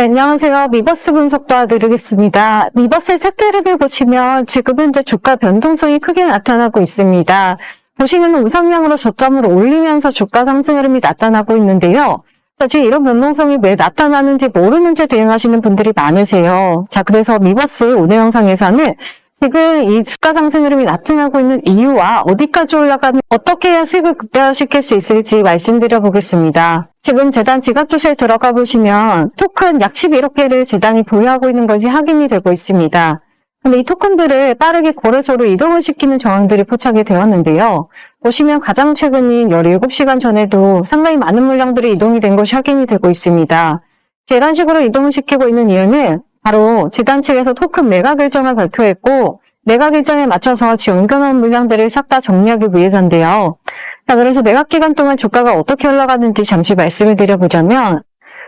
네, 안녕하세요. 미버스 분석 도와드리겠습니다. 미버스의 차트를 보시면 지금 현재 주가 변동성이 크게 나타나고 있습니다. 보시면 우상향으로 저점을 올리면서 주가 상승 흐름이 나타나고 있는데요. 자, 지금 이런 변동성이 왜 나타나는지 모르는 채 대응하시는 분들이 많으세요. 자, 그래서 미버스 오늘 영상에서는 지금 이 주가 상승 흐름이 나타나고 있는 이유와 어디까지 올라가면 어떻게 해야 수익을 극대화시킬 수 있을지 말씀드려 보겠습니다. 지금 재단 지갑 주시에 들어가 보시면 토큰 약 11억 개를 재단이 보유하고 있는 것이 확인이 되고 있습니다. 근데 이 토큰들을 빠르게 거래소로 이동을 시키는 정황들이 포착이 되었는데요. 보시면 가장 최근인 17시간 전에도 상당히 많은 물량들이 이동이 된 것이 확인이 되고 있습니다. 이런 식으로 이동을 시키고 있는 이유는 바로 재단 측에서 토큰 매각 일정을 발표했고 매각 일정에 맞춰서 지원금한 물량들을 싹 다 정리하기 위해서인데요. 자, 그래서 매각 기간 동안 주가가 어떻게 흘러가는지 잠시 말씀을 드려보자면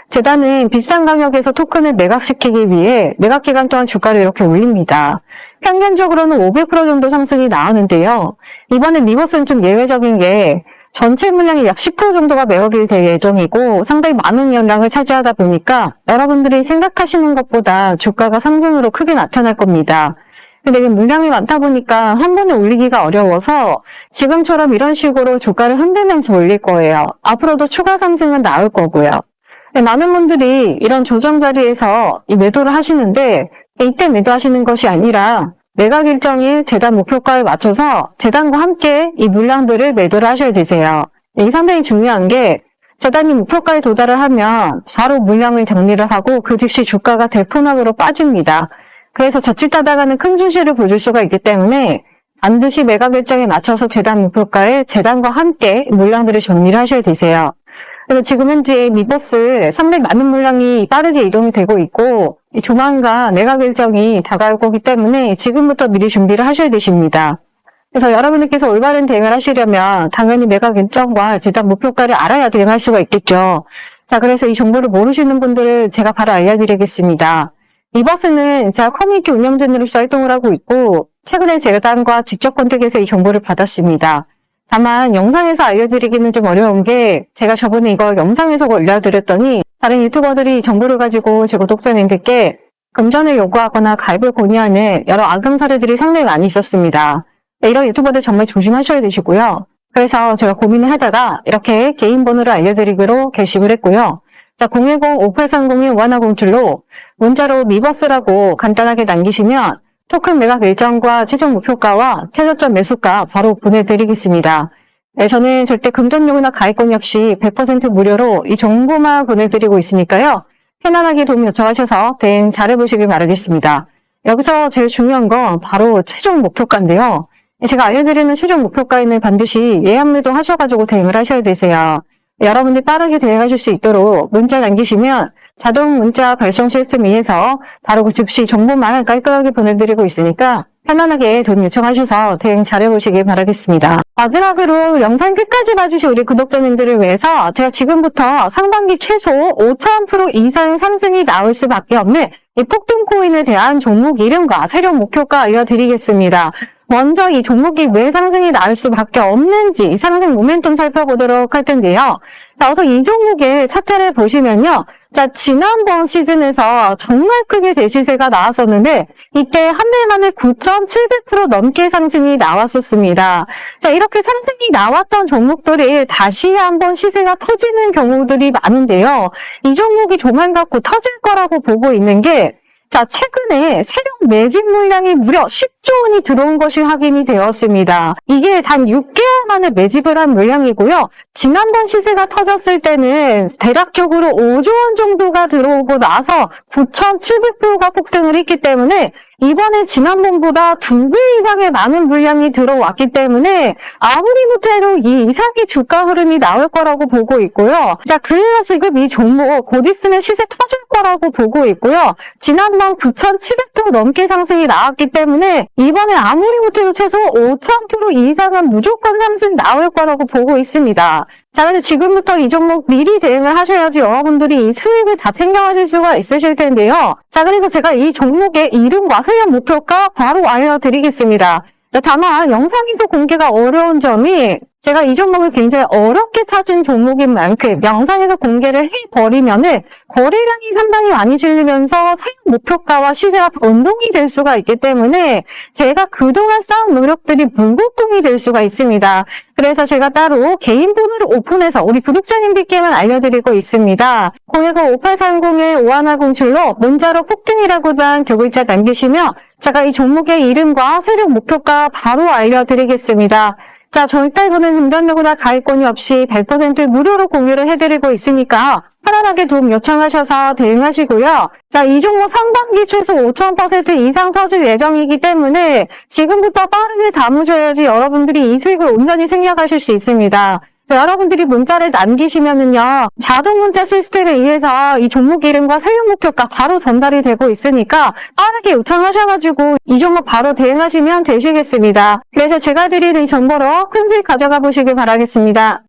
재단은 비싼 가격에서 토큰을 매각시키기 위해 매각 기간 동안 주가를 이렇게 올립니다. 평균적으로는 500% 정도 상승이 나오는데요. 이번에 리버스는 좀 예외적인 게 전체 물량의 약 10% 정도가 매각이 될 예정이고 상당히 많은 연량을 차지하다 보니까 여러분들이 생각하시는 것보다 주가가 상승으로 크게 나타날 겁니다. 근데 물량이 많다 보니까 한 번에 올리기가 어려워서 지금처럼 이런 식으로 주가를 흔들면서 올릴 거예요. 앞으로도 추가 상승은 나올 거고요. 네, 많은 분들이 이런 조정 자리에서 이 매도를 하시는데 이때 매도하시는 것이 아니라 매각 일정일 재단 목표가에 맞춰서 재단과 함께 이 물량들을 매도를 하셔야 되세요. 이 상당히 중요한 게 재단이 목표가에 도달을 하면 바로 물량을 정리를 하고 그 즉시 주가가 대폭락으로 빠집니다. 그래서 자칫하다가는 큰 손실을 보실 수가 있기 때문에 반드시 매각 일정에 맞춰서 재단 목표가에 재단과 함께 물량들을 정리를 하셔야 되세요. 그래서 지금 현재 미버스 상당히 많은 물량이 빠르게 이동이 되고 있고 조만간 매각 일정이 다가올 거기 때문에 지금부터 미리 준비를 하셔야 되십니다. 그래서 여러분들께서 올바른 대응을 하시려면 당연히 매각 일정과 재단 목표가를 알아야 대응할 수가 있겠죠. 자, 그래서 이 정보를 모르시는 분들을 제가 바로 알려드리겠습니다. 이버스는 자 커뮤니티 운영진으로서 활동을 하고 있고 최근에 재단과 직접 컨택해서 이 정보를 받았습니다. 다만 영상에서 알려드리기는 좀 어려운 게 제가 저번에 이거 영상에서 올려드렸더니 다른 유튜버들이 정보를 가지고 제 구독자님들께 금전을 요구하거나 가입을 권유하는 여러 악용 사례들이 상당히 많이 있었습니다. 네, 이런 유튜버들 정말 조심하셔야 되시고요. 그래서 제가 고민을 하다가 이렇게 개인 번호를 알려드리기로 결심을 했고요. 자, 010-5830-5107로 문자로 미버스라고 간단하게 남기시면 토큰 매각 일정과 최종 목표가와 최저점 매수가 바로 보내드리겠습니다. 네, 저는 절대 금전 요구나 가입권 역시 100% 무료로 이 정보만 보내드리고 있으니까요. 편안하게 도움 요청하셔서 대응 잘해보시길 바라겠습니다. 여기서 제일 중요한 건 바로 최종 목표가인데요. 제가 알려드리는 최종 목표가에는 반드시 예약 매도 하셔가지고 대응을 하셔야 되세요. 여러분들이 빠르게 대응하실 수 있도록 문자 남기시면 자동 문자 발송 시스템 위에서 바로 그 즉시 정보만 깔끔하게 보내드리고 있으니까 편안하게 도움 요청하셔서 대응 잘해보시길 바라겠습니다. 마지막으로 영상 끝까지 봐주신 우리 구독자님들을 위해서 제가 지금부터 상반기 최소 5,000% 이상 상승이 나올 수밖에 없는 이 폭등코인에 대한 종목 이름과 세력 목표가 알려드리겠습니다. 먼저 이 종목이 왜 상승이 나올 수밖에 없는지 상승 모멘텀 살펴보도록 할 텐데요. 자, 우선 이 종목의 차트를 보시면요. 자, 지난번 시즌에서 정말 크게 대시세가 나왔었는데 이때 한 달 만에 9,700% 넘게 상승이 나왔었습니다. 자, 이렇게 상승이 나왔던 종목들이 다시 한번 시세가 터지는 경우들이 많은데요. 이 종목이 조만간 곧 터질 거라고 보고 있는 게 자, 최근에 세력 매집 물량이 무려 10조 원이 들어온 것이 확인이 되었습니다. 이게 단 6개월 만에 매집을 한 물량이고요. 지난번 시세가 터졌을 때는 대략적으로 5조 원 정도가 들어오고 나서 9,700%가 폭등을 했기 때문에 이번에 지난번보다 두 배 이상의 많은 물량이 들어왔기 때문에 아무리 못해도 이 이상의 주가 흐름이 나올 거라고 보고 있고요. 자, 그래서 지금 이 종목 곧 있으면 시세 터질 거라고 보고 있고요. 지난번 9,700% 넘게 상승이 나왔기 때문에 이번에 아무리 못해도 최소 5,000% 이상은 무조건 상승 나올 거라고 보고 있습니다. 자, 근데 지금부터 이 종목 미리 대응을 하셔야지 여러분들이 이 수익을 다 챙겨가실 수가 있으실 텐데요. 자, 그래서 제가 이 종목의 이름과 수익 목표가 바로 알려드리겠습니다. 자, 다만 영상에서 공개가 어려운 점이 제가 이 종목을 굉장히 어렵게 찾은 종목인 만큼 영상에서 공개를 해버리면은 거래량이 상당히 많이 질리면서 사용 목표가와 시세가 변동이 될 수가 있기 때문에 제가 그동안 쌓은 노력들이 무곡동이 될 수가 있습니다. 그래서 제가 따로 개인 번호를 오픈해서 우리 구독자님들께만 알려드리고 있습니다. 010-5830-5107로 문자로 폭등이라고 단두 글자 남기시면 제가 이 종목의 이름과 세력 목표가 바로 알려드리겠습니다. 자, 이거는 금전누구나 가입권이 없이 100% 무료로 공유를 해드리고 있으니까 편안하게 도움 요청하셔서 대응하시고요. 자, 이 종목 상반기 최소 5,000% 이상 터질 예정이기 때문에 지금부터 빠르게 담으셔야지 여러분들이 이 수익을 온전히 생략하실 수 있습니다. 자, 여러분들이 문자를 남기시면은요, 자동 문자 시스템에 의해서 이 종목 이름과 사용 목표가 바로 전달이 되고 있으니까 빠르게 요청하셔가지고 이 종목 바로 대응하시면 되시겠습니다. 그래서 제가 드리는 이 정보로 큰 수익 가져가 보시길 바라겠습니다.